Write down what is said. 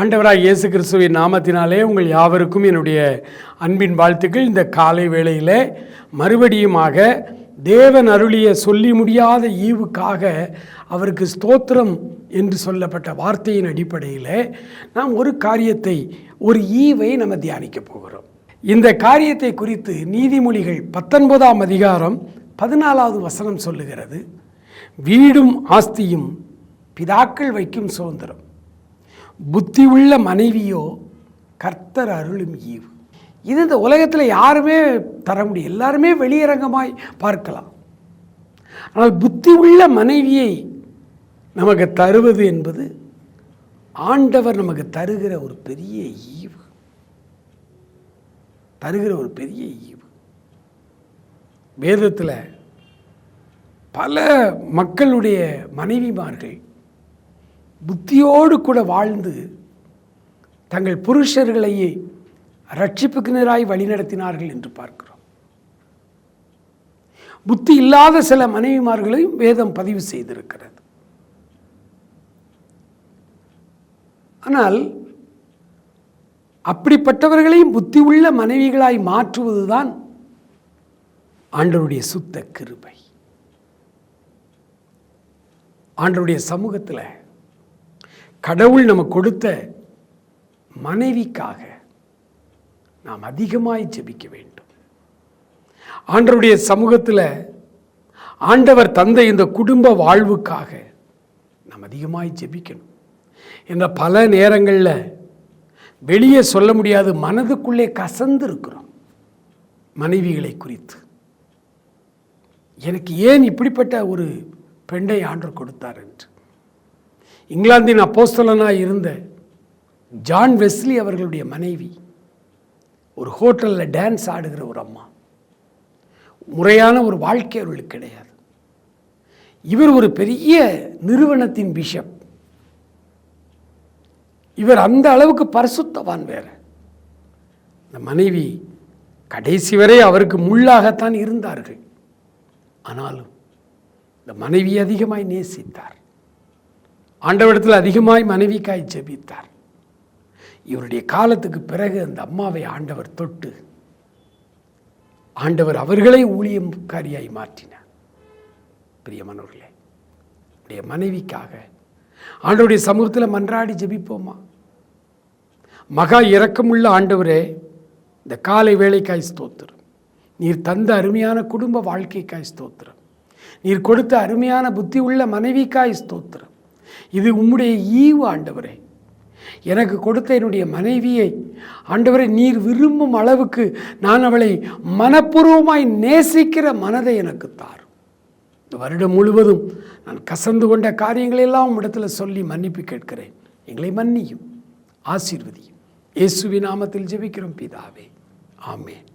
ஆண்டவராய் இயேசு கிறிஸ்துவின் நாமத்தினாலே உங்கள் யாவருக்கும் என்னுடைய அன்பின் வாழ்த்துக்கள். இந்த காலை வேளையில் மறுபடியுமாக தேவன் அருளிய சொல்லி முடியாத ஈவுக்காக அவருக்கு ஸ்தோத்திரம் என்று சொல்லப்பட்ட வார்த்தையின் அடிப்படையில் நாம் ஒரு காரியத்தை ஒரு ஈவை நம்ம தியானிக்க போகிறோம். இந்த காரியத்தை குறித்து நீதிமொழிகள் பத்தொன்பதாம் அதிகாரம் பதினாலாவது வசனம் சொல்லுகிறது. வீடும் ஆஸ்தியும் பிதாக்கள் வைக்கும் சுதந்திரம். புத்தி உள்ள மனைவியோ கர்த்தர் அருளும் ஈவு. இது இந்த உலகத்தில் யாருமே தர முடியும் எல்லாருமே வெளியரங்கமாய் பார்க்கலாம். ஆனால் புத்தி உள்ள மனைவியை நமக்கு தருவது என்பது ஆண்டவர் நமக்கு தருகிற ஒரு பெரிய ஈவு. தருகிற ஒரு பெரிய ஈவு. வேதத்தில் பல மக்களுடைய மனைவிமார்கள் புத்தியோடு கூட வாழ்ந்து தங்கள் புருஷர்களையே ரட்சிப்புக்கினராய் வழிநடத்தினார்கள் என்று பார்க்கிறோம். புத்தி இல்லாத சில மனைவிமார்களையும் வேதம் பதிவு செய்திருக்கிறது. ஆனால் அப்படிப்பட்டவர்களையும் புத்தி உள்ள மனைவிகளாய் மாற்றுவதுதான் ஆண்டவருடைய சுத்த கிருபை. ஆண்டருடைய சமூகத்தில் கடவுள் நம்ம கொடுத்த மனைவிக்காக நாம் அதிகமாய் ஜெபிக்க வேண்டும். ஆண்டவருடைய சமூகத்தில் ஆண்டவர் தந்த இந்த குடும்ப வாழ்வுக்காக நாம் அதிகமாய் ஜெபிக்கணும். என்ற பல நேரங்களில் வெளியே சொல்ல முடியாது மனதுக்குள்ளே கசந்து இருக்கிறோம் மனைவிகளை குறித்து. எனக்கு ஏன் இப்படிப்பட்ட ஒரு பெண்ணை ஆண்டவர் கொடுத்தார் என்று? இங்கிலாந்தின் அப்போஸ்தலனாக இருந்த ஜான் வெஸ்லி அவர்களுடைய மனைவி. ஒரு ஹோட்டலில் டான்ஸ் ஆடுகிற ஒரு அம்மா. முறையான ஒரு வாழ்க்கை அவர்களுக்கு கிடையாது. இவர் ஒரு பெரிய நிறுவனத்தின் பிஷப். இவர் அந்த அளவுக்கு பரிசுத்தவான் வேற. இந்த மனைவி கடைசி வரை அவருக்கு முள்ளாகத்தான் இருந்தார்கள். ஆனாலும் இந்த மனைவி அதிகமாய் நேசித்தார். ஆண்டவரிடத்தில் அதிகமாய் மனைவிக்காய் ஜெபித்தார். இவருடைய காலத்துக்கு பிறகு அந்த அம்மாவை ஆண்டவர் தொட்டு ஆண்டவர் அவர்களை ஊழியக்காரியாய் மாற்றினார். பிரியமானவர்களே உடைய மனைவிக்காக ஆண்டவருடைய சமூகத்தில் மன்றாடி ஜெபிப்போமா? மகா இரக்கமுள்ள ஆண்டவரே இந்த காலை வேலைக்காய் ஸ்தோத்திரம். நீர் தந்த அருமையான குடும்ப வாழ்க்கைக்காய் ஸ்தோத்திரம். நீர் கொடுத்த அருமையான புத்தி உள்ள மனைவிக்காய் ஸ்தோத்திரம். இது உம்முடைய ஈவு ஆண்டவரே. எனக்கு கொடுத்த என்னுடைய மனைவியை ஆண்டவரை நீர் விரும்பும் அளவுக்கு நான் அவளை மனப்பூர்வமாய் நேசிக்கிற மனதை எனக்கு தாரும் இந்த வருடம் முழுவதும் நான் கசந்து கொண்ட காரியங்களெல்லாம் இடத்துல சொல்லி மன்னிப்பு கேட்கிறேன். எங்களை மன்னியும் ஆசீர்வதியும். இயேசுவின் நாமத்தில் ஜெபிக்கிறோம் பிதாவே. ஆமேன்.